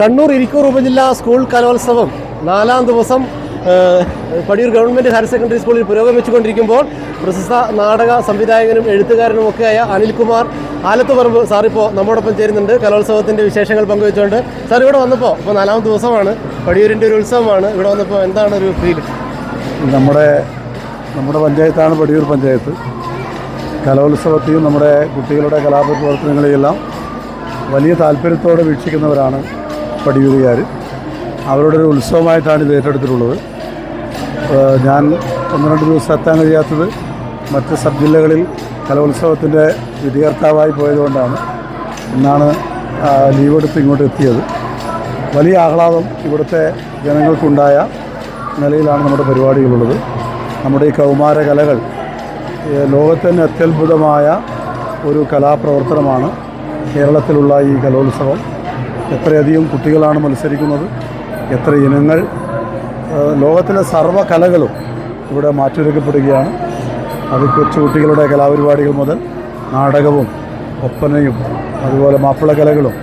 കണ്ണൂർ ഇരിക്കൂർ ഉപജില്ലാ സ്കൂൾ കലോത്സവം നാലാം ദിവസം പടിയൂർ ഗവൺമെന്റ് ഹയർ സെക്കൻഡറി സ്കൂളിൽ പുരോഗമിച്ചുകൊണ്ടിരിക്കുമ്പോൾ പ്രശസ്ത നാടക സംവിധായകനും എഴുത്തുകാരനും ഒക്കെയായ അനിൽകുമാർ ആലത്തുപറമ്പ് സാർ ഇപ്പോൾ നമ്മോടൊപ്പം ചേരുന്നുണ്ട്. കലോത്സവത്തിന്റെ വിശേഷങ്ങൾ പങ്കുവെച്ചുകൊണ്ട് സാർ ഇവിടെ വന്നപ്പോൾ ഇപ്പോൾ നാലാം ദിവസമാണ്. പടിയൂരിന്റെ ഒരു ഉത്സവമാണ്. ഇവിടെ വന്നപ്പോൾ എന്താണ് ഒരു ഫീൽ നമ്മുടെ നമ്മുടെ പഞ്ചായത്താണ് പടിയൂർ പഞ്ചായത്ത്. കലോത്സവത്തെയും നമ്മുടെ കുട്ടികളുടെ കലാപ്രവർത്തനങ്ങളെയെല്ലാം വലിയ താല്പര്യത്തോടെ വീക്ഷിക്കുന്നവരാണ്. പടിയൂരുകാർ. അവരുടെ ഒരു ഉത്സവമായിട്ടാണ് ഇത് ഏറ്റെടുത്തിട്ടുള്ളത്. ഞാൻ ഒന്ന് രണ്ട് ദിവസം എത്താൻ കഴിയാത്തത് മറ്റ് സബ് ജില്ലകളിൽ കലോത്സവത്തിന്റെ വിധികർത്താവായി പോയതുകൊണ്ടാണ് ഇന്നാണ് ലീവ് എടുത്ത് ഇങ്ങോട്ട് എത്തിയത്. വലിയ ആഹ്ലാദം ഇവിടുത്തെ ജനങ്ങൾക്കുണ്ടായ നിലയിലാണ് നമ്മുടെ പരിപാടികളുള്ളത്. നമ്മുടെ ഈ കൗമാര കലകൾ ലോകത്തിന്റെ അത്യത്ഭുതമായ ഒരു കലാപ്രവർത്തനമാണ് കേരളത്തിലുള്ള ഈ കലോത്സവം. എത്രയധികം കുട്ടികളാണ് മത്സരിക്കുന്നത് എത്ര ഇനങ്ങൾ ലോകത്തിലെ സർവ കലകളും ഇവിടെ മാറ്റിവെക്കപ്പെടുകയാണ് അത് കൊച്ചുകുട്ടികളുടെ കലാപരിപാടികൾ മുതൽ നാടകവും ഒപ്പനയും അതുപോലെ മാപ്പിള കലകളും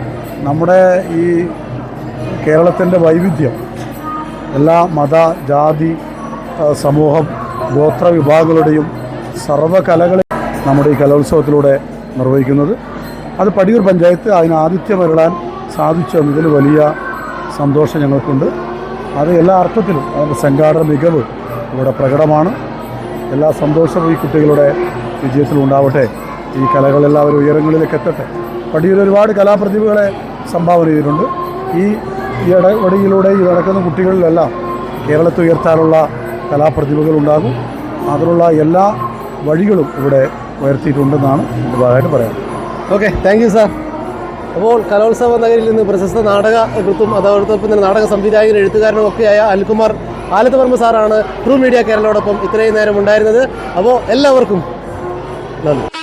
നമ്മുടെ ഈ കേരളത്തിന്റെ വൈവിധ്യം എല്ലാ മത ജാതി സമൂഹം ഗോത്ര വിഭാഗങ്ങളുടെയും സർവകലകളെ നമ്മുടെ ഈ കലോത്സവത്തിലൂടെ നിർവഹിക്കുന്നത്. അത് പടിയൂർ പഞ്ചായത്ത് അതിന് ആതിഥ്യമരുളാൻ സാധിച്ചു എന്നതിൽ വലിയ സന്തോഷം ഞങ്ങൾക്കുണ്ട്. അത് എല്ലാ അർത്ഥത്തിലും അതിന്റെ സംഘാടന മികവ് ഇവിടെ പ്രകടമാണ്. എല്ലാ സന്തോഷവും ഈ കുട്ടികളുടെ വിജയത്തിലും ഉണ്ടാവട്ടെ. ഈ കലകളെല്ലാവരും ഉയരങ്ങളിലേക്ക് എത്തട്ടെ. പടിയിൽ ഒരുപാട് കലാപ്രതിഭകളെ സംഭാവന ചെയ്തിട്ടുണ്ട്. ഈ ഇടവടിയിലൂടെ ഈ നടക്കുന്ന കുട്ടികളിലെല്ലാം കേരളത്തെ ഉയർത്താനുള്ള കലാപ്രതിഭകൾ ഉണ്ടാകും. അതിനുള്ള എല്ലാ വഴികളും ഇവിടെ ഉയർത്തിയിട്ടുണ്ടെന്നാണ് എന്റെ ഭാഗമായിട്ട് പറയാം ഓക്കെ താങ്ക് യു സാർ അപ്പോൾ കലോത്സവ നഗരിൽ നിന്ന് പ്രശസ്ത നാടക കൃത്തും അതോടൊപ്പം തന്നെ നാടക സംവിധായകനും എഴുത്തുകാരനും ഒക്കെയായ അൽകുമാർ ആലത്തുപറമ്പ് സാറാണ് ട്രൂ മീഡിയ കേരളയോടൊപ്പം ഇത്രയും നേരം ഉണ്ടായിരുന്നത്. അപ്പോൾ എല്ലാവർക്കും നന്ദി.